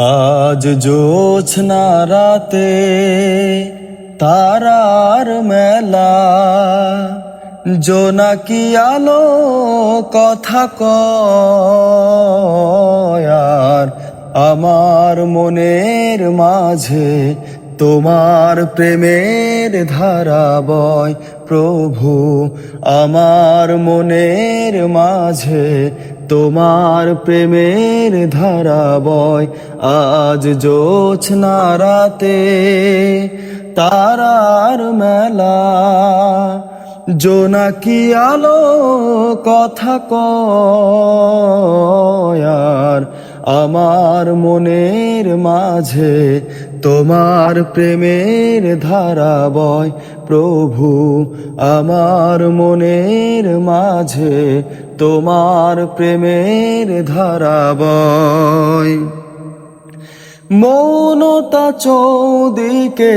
আজ জোছনা রাতে তারার মেলা। জোনাকি আলো কথা কয়ার আমার মনের মাঝে তোমার প্রেমের ধারা বয় প্রভু, আমার মনের মাঝে তোমার প্রেমের ধারা বয় আজ জোছনা রাতে তারার মেলা। জোনাকি আলো কথা কয়ার আমার মনের মাঝে তোমার প্রেমের ধারা বয় প্রভু আমার মনের মাঝে তোমার প্রেমের ধারা বয় মৌনতা চৌদিকে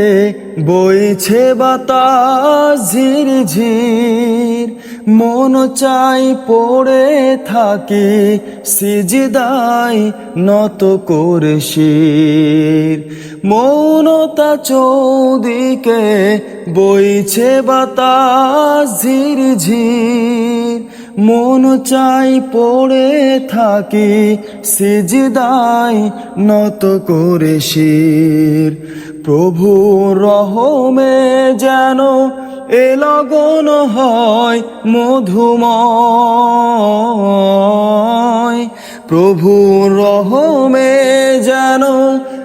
বইছে বাতাস ঝির ঝির। মন চাই পড়ে থাকি, সিজদাই নত করে শির। মৌনতা চৌদিকে বইছে বাতাস ঝির ঝির। মন চাই পড়ে থাকি সিজদাই নত করে শির। প্রভু রহমে যেন এ লগন হয় মধুময়। প্রভু রহমে যেন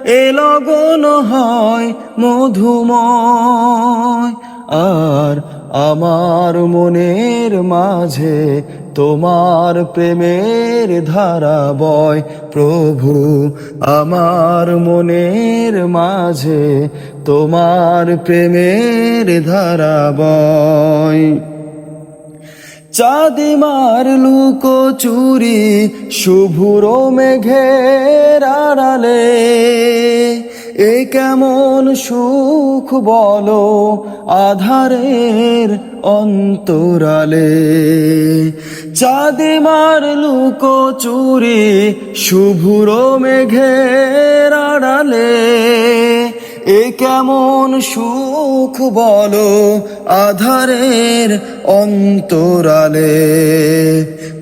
এ লগন হয় মধুময়। আর আমার মনের মাঝে তোমার প্রেমের ধারা বয় প্রভু, আমার মনের মাঝে তোমার প্রেমের ধারা বয় চাঁদিমার লুকো চুরি, শুভুর মেঘের আড়ালে। এ কেমন সুখ বলো আধারের অন্তরালে। চাঁদিমার লুকো চুরি শুভুর মেঘের আড়ালে। এ কেমন সুখ বলো আধারের অন্তরালে।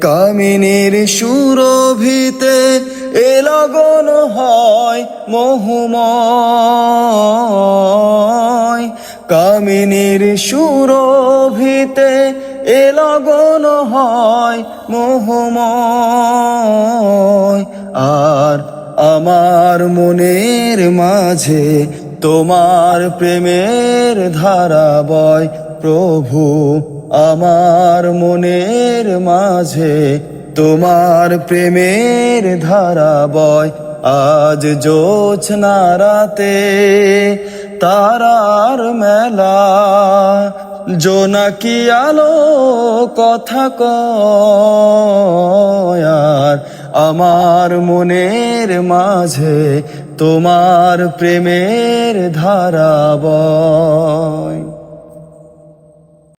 কামিনীর সুরভিতে এ লগন হয় মোহময়। কামিনীর সুরভিতে এ লগন হয় মোহময়। আর আমার মনের মাঝে তোমার প্রেমের ধারা বয় প্রভু আমার মনের মাঝে, তোমার প্রেমের ধারা বয় আজ জোছনা রাতে তারার মেলা। জোনাকি আলো কথা কয়ার আমার মনের মাঝে তোমার প্রেমের ধারা বয়।